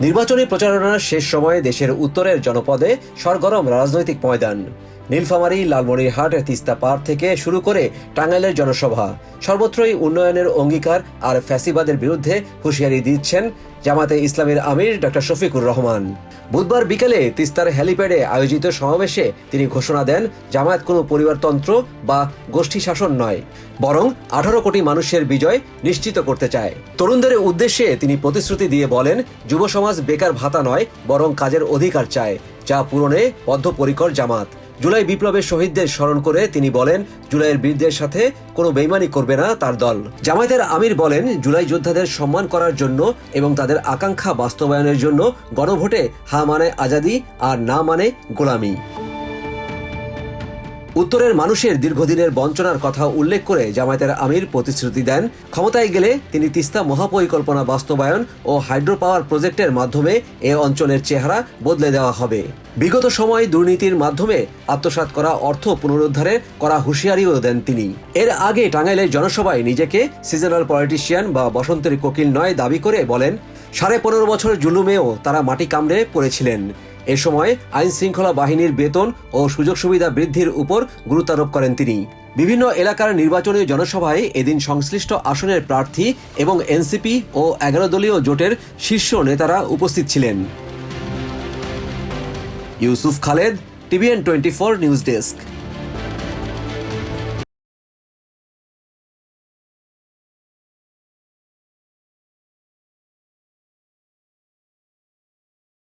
নির্বাচনী প্রচারণার শেষ সময়ে দেশের উত্তরের জনপদে সরগরম রাজনৈতিক ময়দান। নীলফামারী লালমনিরহাট তিস্তা পার থেকে শুরু করে টাঙ্গাইলের জনসভা। সর্বত্রই উন্নয়নের অঙ্গীকার আর ফ্যাসিবাদের বিরুদ্ধে হুঁশিয়ারি দিচ্ছেন জামাতে ইসলামের আমির ডক্টর শফিকুর রহমান। বুধবার বিকেলে তিস্তার হ্যালিপ্যাডে আয়োজিত সমাবেশে তিনি ঘোষণা দেন, জামায়াত কোনো পরিবারতন্ত্র বা গোষ্ঠী শাসন নয়, বরং আঠারো কোটি মানুষের বিজয় নিশ্চিত করতে চায়। তরুণদের উদ্দেশ্যে তিনি প্রতিশ্রুতি দিয়ে বলেন যুব সমাজ বেকার ভাতা নয়, বরং কাজের অধিকার চায়, যা পূরণে বদ্ধপরিকর জামাত। জুলাই বিপ্লবের শহীদদের স্মরণ করে তিনি বলেন, জুলাইয়ের বীরদের সাথে কোনো বেইমানি করবে না তার দল। জামায়াতের আমির বলেন, জুলাই যোদ্ধাদের সম্মান করার জন্য এবং তাদের আকাঙ্ক্ষা বাস্তবায়নের জন্য গণভোটে হা মানে আজাদি আর না মানে গোলামি। উত্তরের মানুষের দীর্ঘদিনের বঞ্চনার কথা উল্লেখ করে জামায়াতের আমির প্রতিশ্রুতি দেন। ক্ষমতায় গেলে তিনি তিস্তা মহাপরিকল্পনা বাস্তবায়ন ও হাইড্রো পাওয়ার প্রজেক্টের মাধ্যমে এ অঞ্চলের চেহারা বদলে দেওয়া হবে। বিগত সময় দুর্নীতির মাধ্যমে আত্মসাৎ করা অর্থ পুনরুদ্ধারে করা হুঁশিয়ারিও দেন তিনি। এর আগে টাঙ্গাইলের জনসভায় নিজেকে সিজনাল পলিটিশিয়ান বা বসন্তের কোকিল নয় দাবি করে বলেন, সাড়ে পনেরো বছর জুলুমেও তারা মাটি কামড়ে পড়েছিলেন। এ সময় আইন শৃঙ্খলা বাহিনীর বেতন ও সুযোগ সুবিধা বৃদ্ধির উপর গুরুত্বারোপ করেন তিনি। বিভিন্ন এলাকার নির্বাচনী জনসভায় এদিন সংশ্লিষ্ট আসনের প্রার্থী এবং এনসিপি ও এগারো দলীয় জোটের শীর্ষ নেতারা উপস্থিত ছিলেন। Yusuf Khaled, TVN twenty four news desk.